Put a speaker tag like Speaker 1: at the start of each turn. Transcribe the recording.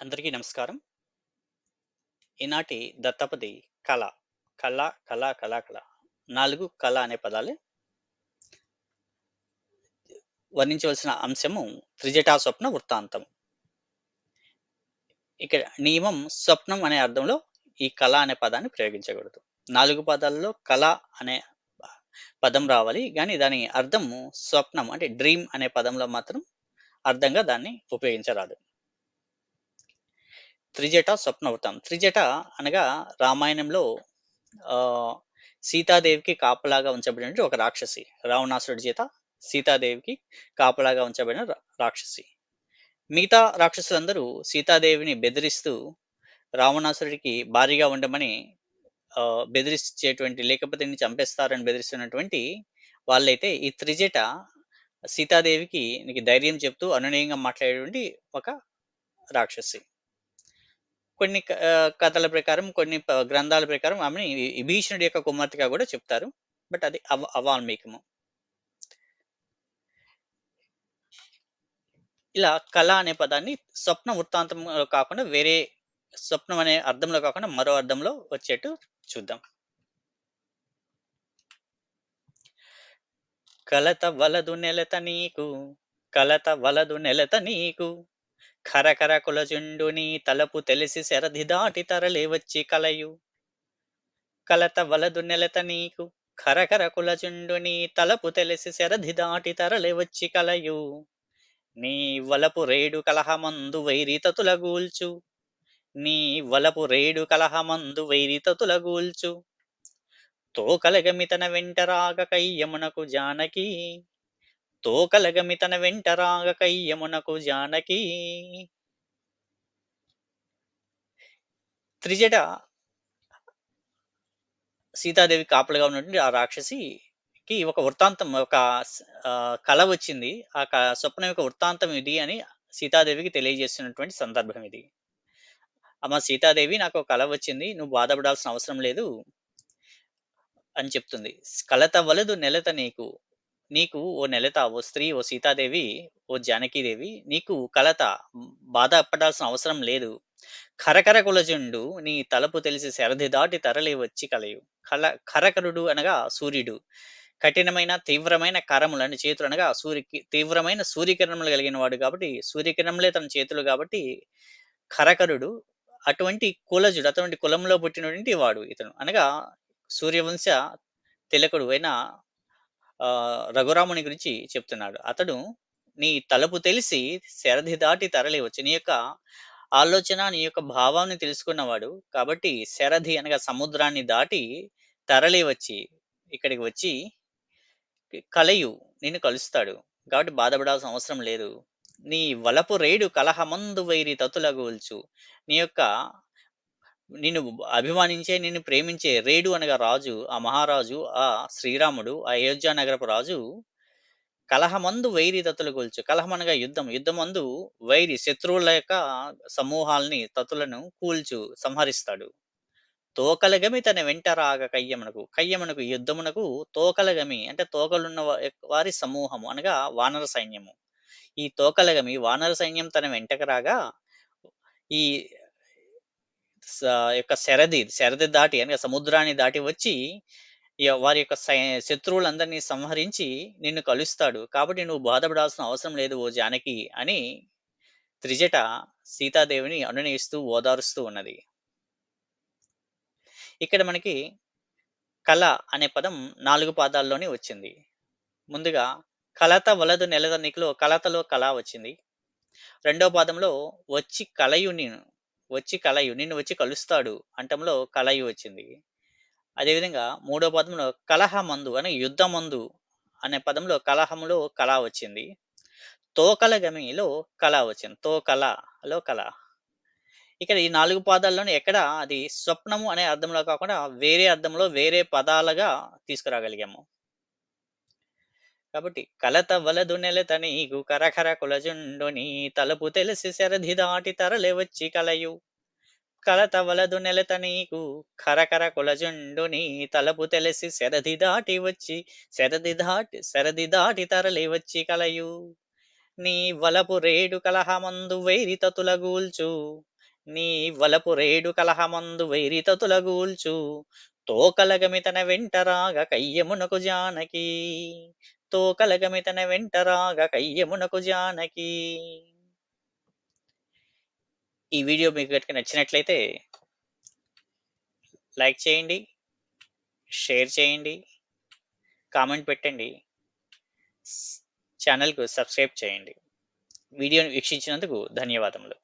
Speaker 1: అందరికీ నమస్కారం. ఈనాటి దత్తపది కళ. కళ, కళ, కళ, కళ. నాలుగు కళ అనే పదాలే వర్ణించవలసిన అంశము త్రిజటా స్వప్న వృత్తాంతం. ఇక్కడ నియమం స్వప్నం అనే అర్థంలో ఈ కళ అనే పదాన్ని ప్రయోగించకూడదు. నాలుగు పదాల్లో కళ అనే పదం రావాలి. కానీ దాని అర్థము స్వప్నం అంటే డ్రీమ్ అనే పదంలో మాత్రం అర్థంగా దాన్ని ఉపయోగించరాదు. త్రిజట స్వప్న త్రిజట అనగా రామాయణంలో సీతాదేవికి కాపలాగా ఉంచబడినటువంటి ఒక రాక్షసి. రావణాసురుడి చేత సీతాదేవికి కాపలాగా ఉంచబడిన రా రాక్షసి. మిగతా రాక్షసులందరూ సీతాదేవిని బెదిరిస్తూ రావణాసురుడికి భారీగా ఉండమని బెదిరించేటువంటి లేకపోతే చంపేస్తారని బెదిరిస్తున్నటువంటి వాళ్ళైతే ఈ త్రిజట సీతాదేవికి నీకు ధైర్యం చెప్తూ అనునయంగా మాట్లాడేటువంటి ఒక రాక్షసి. కొన్ని కథల ప్రకారం కొన్ని గ్రంథాల ప్రకారం ఆమెని భీషణుడి విభీషణుడి యొక్క కుమార్తెగా కూడా చెప్తారు. బట్ అది అవ అవాల్మీకము. ఇలా కళ అనే పదాన్ని స్వప్న వృత్తాంతంలో కాకుండా వేరే స్వప్నం అనే అర్థంలో కాకుండా మరో అర్థంలో వచ్చేట్టు చూద్దాం. కలత వలదు నెలత నీకు కలత వలదు నెలత నీకు ఖరఖర కులజుండుని తలపు తెలిసి శరధి దాటి తరలి వచ్చి కలయు. కలత వలదు నెలత నీకు ఖరఖర కులజుండుని తలపు తెలిసి శరధి దాటి తరలి వచ్చి కలయు. నీ వలపు రేడు కలహమందు వైరితతుల గూల్చు. నీ వలపు రేడు కలహమందు వైరితతుల గూల్చు. తోకలగమితన వెంట రాగ కయ్యమునకు జానకి తోకలగమితన వెంట రాగ కయ్యమునకు జానకి త్రిజట సీతాదేవి కాపలుగా ఉన్నటువంటి ఆ రాక్షసికి ఒక వృత్తాంతం ఒక కళ కల వచ్చింది. ఆ క స్వప్నం యొక్క వృత్తాంతం ఇది అని సీతాదేవికి తెలియజేస్తున్నటువంటి సందర్భం ఇది. అమ్మ సీతాదేవి నాకు ఒక కల వచ్చింది. నువ్వు బాధపడాల్సిన అవసరం లేదు. అని చెప్తుంది. కలత వలదు నెలత నీకు. నీకు ఓ నెలత, ఓ స్త్రీ, ఓ సీతాదేవి, ఓ జానకీదేవి నీకు కలత బాధ పడాల్సిన అవసరం లేదు. కరకర కులజుండు నీ తలపు తెలిసి శరధి దాటి తరలి వచ్చి కలయు. కల ఖరకరుడు అనగా సూర్యుడు. కఠినమైన, తీవ్రమైన కరములని చేతులు అనగా సూర్యకి తీవ్రమైన సూర్యకిరణములు కలిగిన వాడు కాబట్టి సూర్యకిరణములే తన చేతులు కాబట్టి ఖరకరుడు. అటువంటి కులజుడు అటువంటి కులంలో పుట్టినటువంటి వాడు ఇతను. అనగా సూర్యవంశ తిలకుడు అయిన రఘురాముని గురించి చెప్తున్నాడు. అతడు నీ తలపు తెలిసి శరధి దాటి తరలి వచ్చి నీ యొక్క ఆలోచన, నీ యొక్క భావాన్ని తెలుసుకున్నవాడు. కాబట్టి శరధి అనగా సముద్రాన్ని దాటి తరలి వచ్చి ఇక్కడికి వచ్చి కలయు నిన్ను కలుస్తాడు. కాబట్టి బాధపడాల్సిన అవసరం లేదు. నీ వలపు రేడు కలహమందు వైరి తతులగూల్చు నీ యొక్క నిన్ను అభిమానించే, నిన్ను ప్రేమించే రేడు అనగా రాజు, ఆ మహారాజు, ఆ శ్రీరాముడు, ఆ అయోధ్య నగరపు రాజు కలహమందు వైరి తత్తులు కూల్చు కలహం అనగా యుద్ధం. యుద్ధమందు వైరి శత్రువుల యొక్క సమూహాల్ని, తతులను కూల్చు, సంహరిస్తాడు. తోకలగమి తన వెంట రాగ కయ్యమునకు. కయ్యమునకు యుద్ధమునకు తోకలగమి అంటే తోకలున్న వారి సమూహము అనగా వానర సైన్యము. ఈ తోకలగమి వానర సైన్యం తన వెంటకు రాగా ఈ యొక్క శరది శరది దాటి అనగా సముద్రాన్ని దాటి వచ్చి వారి యొక్క సై శత్రువులందరినీ సంహరించి నిన్ను కలుస్తాడు. కాబట్టి నువ్వు బాధపడాల్సిన అవసరం లేదు ఓ జానకి అని త్రిజట సీతాదేవిని అనునయిస్తూ, ఓదారుస్తూ ఉన్నది. ఇక్కడ మనకి కళ అనే పదం నాలుగు పాదాల్లోనే వచ్చింది. ముందుగా కలత వలదు నెలత కలతలో కళ వచ్చింది. రెండో పాదంలో వచ్చి కలయుని వచ్చి కలయు నిన్ను వచ్చి కలుస్తాడు అంటంలో కలయు వచ్చింది. అదేవిధంగా మూడో పదంలో కలహమందు యుద్ధ యుద్ధమందు అనే పదంలో కలహములో కళ వచ్చింది. తోకలగమిలో కళ వచ్చింది. తోకలలో కళ. ఇక్కడ ఈ నాలుగు పాదాల్లోనే ఎక్కడ అది స్వప్నము అనే అర్థంలో కాకుండా వేరే అర్థంలో వేరే పదాలుగా తీసుకురాగలిగాము. కాబట్టి కలత వలదు నెలత నీకు కరఖర కులజుండు నీ తలపు తెలిసి శరధి దాటి తరలి వచ్చి కలయు. కలత వలదు నెలత నీకు కరకర కులజుండు నీ తలపు తెలిసి శరధి దాటి వచ్చి శరధి దాటి శరధి దాటి తరలి వచ్చి కలయు. నీ వలపు రేడు కలహమందు వైరితతులగూల్చు నీ వలపు రేడు కలహమందు వైరితతులగూల్చు తోకలగమితన వెంటరాగ కయ్యమునకు జానకి తోకలగమితన వెంటరాగ కయ్యమునకు జానకి. ఈ వీడియో మీకు గనుక నచ్చినట్లయితే లైక్ చేయండి షేర్ చేయండి కామెంట్ పెట్టండి ఛానల్కు సబ్స్క్రైబ్ చేయండి. వీడియోను వీక్షించినందుకు ధన్యవాదములు.